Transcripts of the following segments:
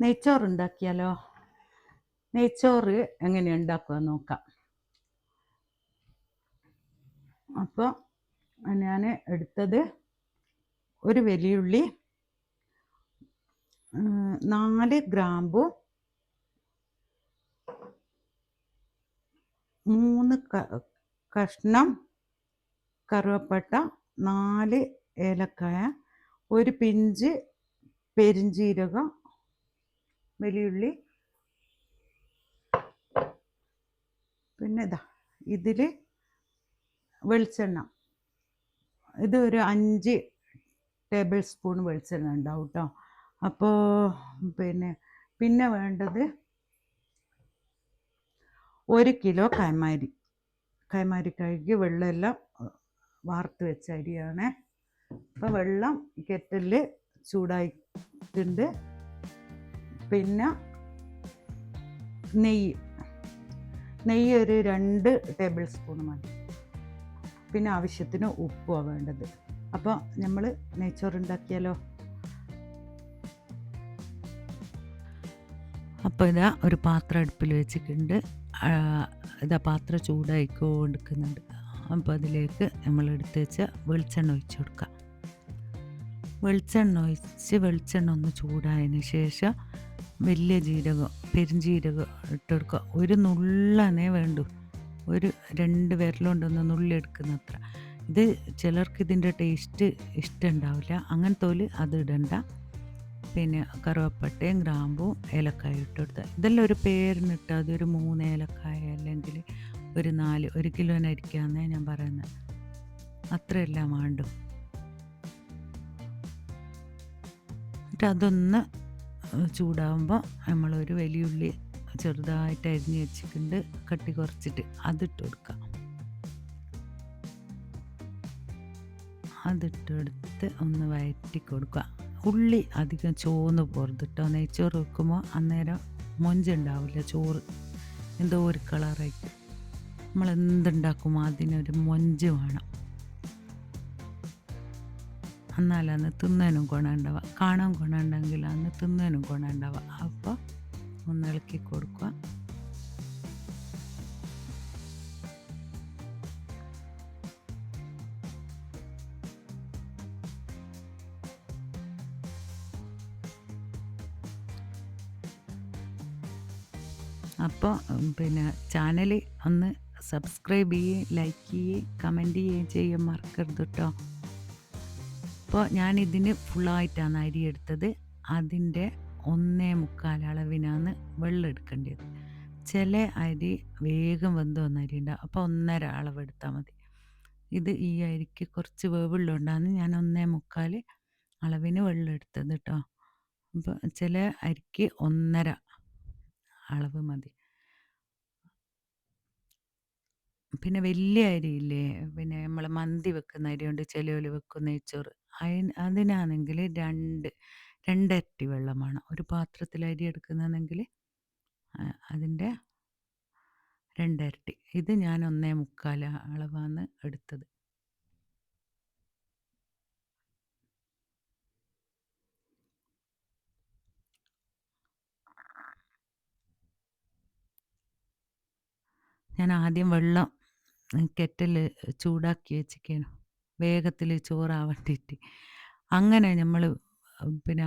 നെയ്ച്ചോറ് ഉണ്ടാക്കിയാലോ നെയ്ച്ചോറ് എങ്ങനെ ഉണ്ടാക്കുക നോക്കാം. അപ്പോൾ ഞാൻ എടുത്തത് ഒരു വലിയുള്ളി നാല് ഗ്രാമ്പു മൂന്ന് കഷ്ണം കറുവപ്പട്ട നാല് ഏലക്കായ ഒരു പിഞ്ച് പെരിഞ്ചീരകം വലിയുള്ളി പിന്നെ ഇതാ ഇതിൽ വെളിച്ചെണ്ണ. ഇത് ഒരു അഞ്ച് ടേബിൾ സ്പൂൺ വെളിച്ചെണ്ണ ഉണ്ടാവും കേട്ടോ അപ്പോൾ പിന്നെ പിന്നെ വേണ്ടത് ഒരു കിലോ കൈമാരി. കൈമാരി കഴുകി വെള്ളമെല്ലാം വാർത്ത് വെച്ച അരിയാണ്. അപ്പോൾ വെള്ളം കെറ്റലിൽ ചൂടായിട്ടുണ്ട്. പിന്നെ നെയ്യ്. നെയ്യ് ഒരു രണ്ട് ടേബിൾ സ്പൂൺ മതി. പിന്നെ ആവശ്യത്തിന് ഉപ്പുമാണ് വേണ്ടത്. അപ്പോൾ നമ്മൾ നെയ്ച്ചോറ് ഉണ്ടാക്കിയാലോ? അപ്പോൾ ഇതാ ഒരു പാത്രം അടുപ്പിൽ വെച്ചിട്ടുണ്ട്. ഇതാ പാത്രം ചൂടായിക്കൊണ്ടിരിക്കുന്നുണ്ട്. അപ്പോൾ അതിലേക്ക് നമ്മൾ എടുത്ത് വെച്ച വെളിച്ചെണ്ണ ഒഴിച്ചു കൊടുക്കാം. വെളിച്ചെണ്ണ ഒഴിച്ച് വെളിച്ചെണ്ണ ഒന്ന് ചൂടായതിന് ശേഷം വലിയ ജീരകം പെരിഞ്ജീരകം ഇട്ടെടുക്കുക. ഒരു നുള്ളനേ വേണ്ടു. ഒരു രണ്ട് വിരലുകൊണ്ടൊന്ന് നുള്ളി എടുക്കുന്ന അത്ര ഇത് ചിലർക്ക് ഇതിന്റെ ടേസ്റ്റ് ഇഷ്ടമുണ്ടാവില്ല. അങ്ങനത്തെ അത് ഇടണ്ട. പിന്നെ കറുവപ്പട്ടയും ഗ്രാമ്പും ഏലക്കായ ഇട്ട് കൊടുത്താൽ ഇതെല്ലാം ഒരു പേരിനിട്ട് അതൊരു മൂന്ന് ഏലക്കായ അല്ലെങ്കിൽ ഒരു നാല് ഒരു കിലോനരിക്കാന്നേ ഞാൻ പറയുന്നത് അത്രയെല്ലാം വേണ്ടു. എന്നിട്ട് അതൊന്ന് ചൂടാകുമ്പോൾ നമ്മളൊരു വലിയുള്ളി ചെറുതായിട്ട് അരിഞ്ഞ് വെച്ചിട്ടുണ്ട്. കട്ടി കുറച്ചിട്ട് അതിട്ട് കൊടുക്കാം. അതിട്ട് എടുത്ത് ഒന്ന് വയറ്റി കൊടുക്കുക. ഉള്ളി അധികം ചോന്ന് പോർത്തിട്ടോ നെയ്ച്ചോറ് വെക്കുമ്പോൾ അന്നേരം മൊഞ്ചുണ്ടാവില്ല ചോറ്. എന്തോ ഒരു കളറായിട്ട്. നമ്മൾ എന്തുണ്ടാക്കുമോ അതിനൊരു മൊഞ്ച് വേണം. എന്നാലന്ന് തിന്നാനും ഗുണമുണ്ടാവുക. കാണാൻ ഗുണമുണ്ടെങ്കിൽ അന്ന് തിന്നാനും ഗുണമുണ്ടാവുക. അപ്പോൾ ഒന്ന് ഇളക്കി കൊടുക്കുക. അപ്പോൾ പിന്നെ ചാനൽ ഒന്ന് സബ്സ്ക്രൈബ് ചെയ്യുകയും ലൈക്ക് ചെയ്യുകയും കമന്റ് ചെയ്യുകയും ചെയ്യാൻ മറക്കരുത് കേട്ടോ. അപ്പോൾ ഞാൻ ഇതിന് ഫുള്ളായിട്ടാണ് അരി എടുത്തത്. അതിന്റെ ഒന്നേ മുക്കാൽ അളവിനാണ് വെള്ളം എടുക്കേണ്ടത് ചില അരി വേഗം വെന്ത് വന്ന അരി ഉണ്ടാവും അപ്പോൾ ഒന്നര അളവ് എടുത്താൽ മതി. ഇത് ഈ അരിക്ക് കുറച്ച് വേവുള്ളതുകൊണ്ടാണ് ഞാൻ ഒന്നേ മുക്കാൽ അളവിന് വെള്ളം എടുത്തത് കേട്ടോ അപ്പോൾ ചില അരിക്ക് ഒന്നര അളവ് മതി. പിന്നെ വലിയ അരിയില്ലേ? പിന്നെ നമ്മൾ മന്തി വെക്കുന്ന അരിയുണ്ട് ചിലവർ വെക്കുന്ന നെയ്ച്ചോറ് അതിന് അതിനാണെങ്കിൽ രണ്ട് രണ്ടരട്ടി വെള്ളം വേണം. ഒരു പാത്രത്തിൽ അരി എടുക്കുന്നതെങ്കിൽ അതിന്റെ രണ്ടരട്ടി. ഇത് ഞാൻ ഒന്നേ മുക്കാൽ അളവാണ് എടുത്തത്. ഞാൻ ആദ്യം വെള്ളം കെറ്റൽ ചൂടാക്കി വെച്ചിരിക്കുകയാണ് വേഗത്തിൽ ചോറാവാണ്ടിട്ട് അങ്ങനെ നമ്മൾ പിന്നെ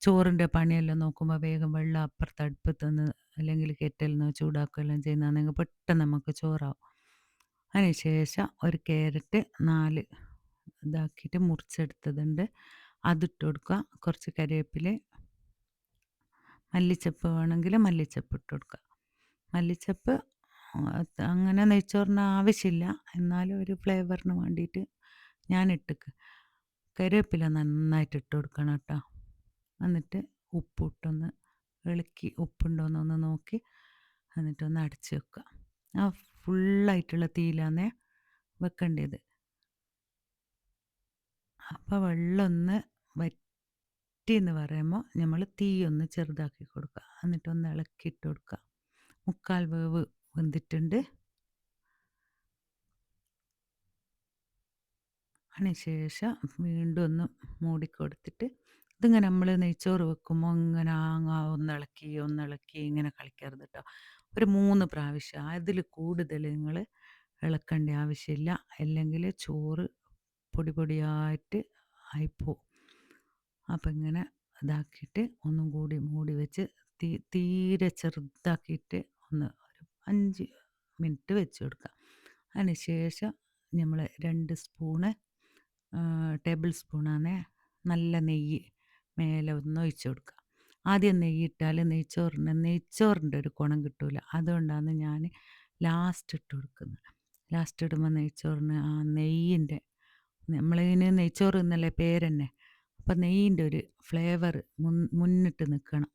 ചോറിന്റെ പണിയെല്ലാം നോക്കുമ്പോൾ വേഗം വെള്ളം അപ്പുറത്ത് അടുപ്പത്തുനിന്ന് അല്ലെങ്കിൽ കെറ്റലിൽ നിന്ന് ചൂടാക്കുകയെല്ലാം ചെയ്യുന്നതാണെങ്കിൽ പെട്ടെന്ന് നമുക്ക് ചോറാവും. അതിന് ശേഷം ഒരു ക്യാരറ്റ് നാല് ഇതാക്കിയിട്ട് മുറിച്ചെടുത്തതുണ്ട്. അതിട്ട് കൊടുക്കുക. കുറച്ച് കറിവേപ്പില മല്ലിച്ചപ്പ് വേണമെങ്കിൽ മല്ലിച്ചപ്പ് ഇട്ട് കൊടുക്കുക. മല്ലിച്ചപ്പ് അങ്ങനെ നെയ്ച്ചോറിന് ആവശ്യമില്ല. എന്നാലും ഒരു ഫ്ലേവറിന് വേണ്ടിയിട്ട് ഞാൻ ഇട്ടേക്ക്. കറിവേപ്പില നന്നായിട്ട് ഇട്ട് കൊടുക്കണം കേട്ടോ. എന്നിട്ട് ഉപ്പിട്ടൊന്ന് ഇളക്കി ഉപ്പുണ്ടോയെന്നൊന്ന് നോക്കി. എന്നിട്ടൊന്ന് അടച്ച് വെക്കുക. ആ ഫുള്ളായിട്ടുള്ള തീയിലാന്നേ വെക്കേണ്ടത്. അപ്പോൾ വെള്ളം ഒന്ന് വറ്റി എന്ന് പറയുമ്പോൾ നമ്മൾ തീയൊന്ന് ചെറുതാക്കി കൊടുക്കുക. എന്നിട്ടൊന്ന് ഇളക്കിയിട്ട് കൊടുക്കുക. മുക്കാൽ വേവ് വെന്തിട്ടുണ്ട് അതിനുശേഷം വീണ്ടും ഒന്ന് മൂടിക്കൊടുത്തിട്ട് ഇതിങ്ങനെ നമ്മൾ നെയ്ച്ചോറ് വെക്കുമ്പോൾ ഇങ്ങനെ ആങ്ങ ഒന്നിളക്കി ഒന്നിളക്കി ഇങ്ങനെ കളിക്കരുത് കേട്ടോ ഒരു മൂന്ന് പ്രാവശ്യം. അതിൽ കൂടുതൽ നിങ്ങൾ ഇളക്കേണ്ട ആവശ്യമില്ല. അല്ലെങ്കിൽ ചോറ് പൊടി പൊടിയായിട്ട് ആയിപ്പോവും. അപ്പം ഇങ്ങനെ ഇതാക്കിയിട്ട് ഒന്നും കൂടി മൂടി വെച്ച് തീ തീരെ ചെറുതാക്കിയിട്ട് ഒന്ന് അഞ്ച് മിനിറ്റ് വെച്ച് കൊടുക്കുക അതിന് ശേഷം നമ്മൾ രണ്ട് സ്പൂണ് ടേബിൾ സ്പൂണാണ് നല്ല നെയ്യ് മേലെ ഒന്ന് ഒഴിച്ച് കൊടുക്കുക. ആദ്യം നെയ്യ് ഇട്ടാൽ നെയ്ച്ചോറിന് നെയ്ച്ചോറിന്റെ ഒരു ഗുണം കിട്ടില്ല അതുകൊണ്ടാണ് ഞാൻ ലാസ്റ്റ് ഇട്ട് കൊടുക്കുന്നത്. ലാസ്റ്റ് ഇടുമ്പോൾ നെയ്ച്ചോറിന് ആ നെയ്യിന്റെ നമ്മളിതിന് നെയ്ച്ചോറ് എന്നല്ലേ പേര് തന്നെ അപ്പം നെയ്യിന്റെ ഒരു ഫ്ലേവർ മുൻ മുന്നിട്ട് നിൽക്കണം.